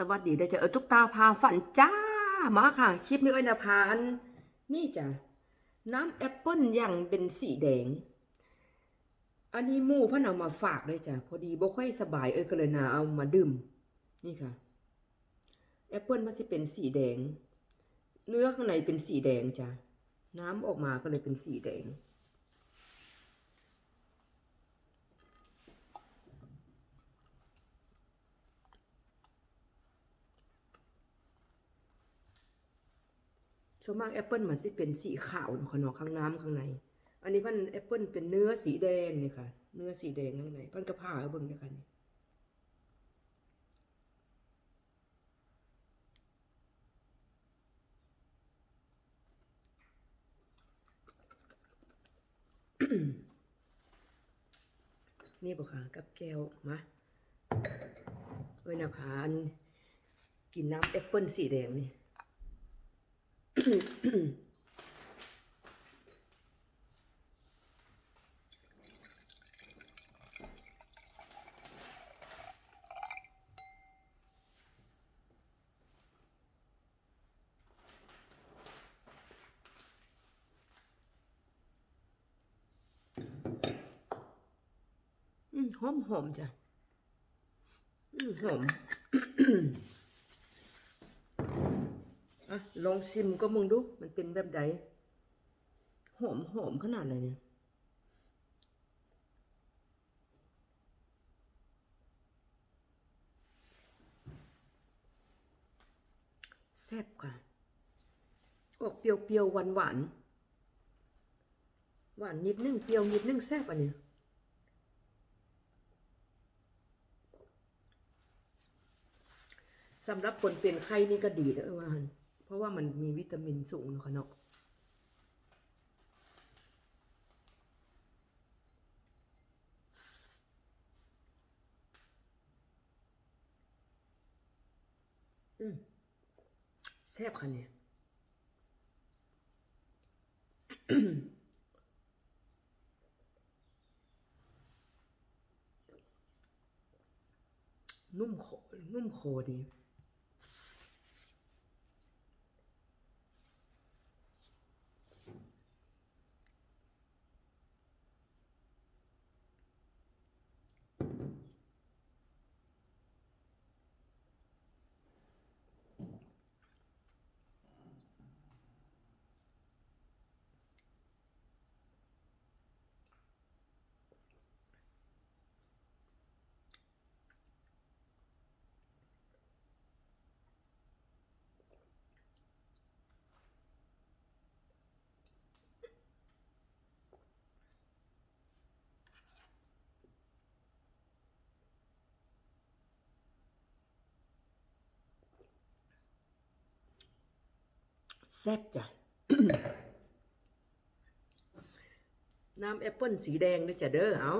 สวัสดีเด้อจ้ะเออทุกตาพาฝันจ้ามาค่ะ คลิปนี้เอ้ยนะพานนี่จ้ะน้ำแอปเปิ้ลย่างเป็นสีแดง อันนี้มู่พิ่นเอามาฝากเลยจ้ะพอดีบ่ค่อยสบายเอ้ยก็เลยนาเอามาดื่ม นี่ค่ะ แอปเปิ้ลมันสิเป็นสีแดง เนื้อข้างในเป็นสีแดงจ้ะน้ำออกมาก็เลยเป็นสีแดง ส่วนมากแอปเปิลมันสิเป็นสีขาวเนาะค่ะเนาะข้างน้ำข้างใน อันนี้มันแอปเปิลเป็นเนื้อสีแดงนี่ค่ะ เนื้อสีแดงข้างในพันกระผ่าเอาเบิ่งเด้อค่ะนี่นี่บ่ค่ะกับแก้วมาเอ้ยนะพานกินน้ำแอปเปิลสีแดงนี่ หอมหอมจ้ะอืมหอมอ่ะลองชิมก็มึงดู มันเป็นแบบใดหอมหอมขนาดไหนเนี่ยแซ่บค่ะ ออกเปรี้ยวๆหวานหวานหวานนิดนึงเปรี้ยวนิดนึงแซ่บอันเนี้ยสำหรับคนเป็นไข้นี่ก็ดีนะเออว่าน เพราะว่ามันมีวิตามินสูงนะคะเนาะอืมแซ่บค่ะเนี่ยนุ่มคนุ่มคดี แซ่บจ้ะ น้ำแอปเปิ้ลสีแดงด้วยจ้ะเด้อเอา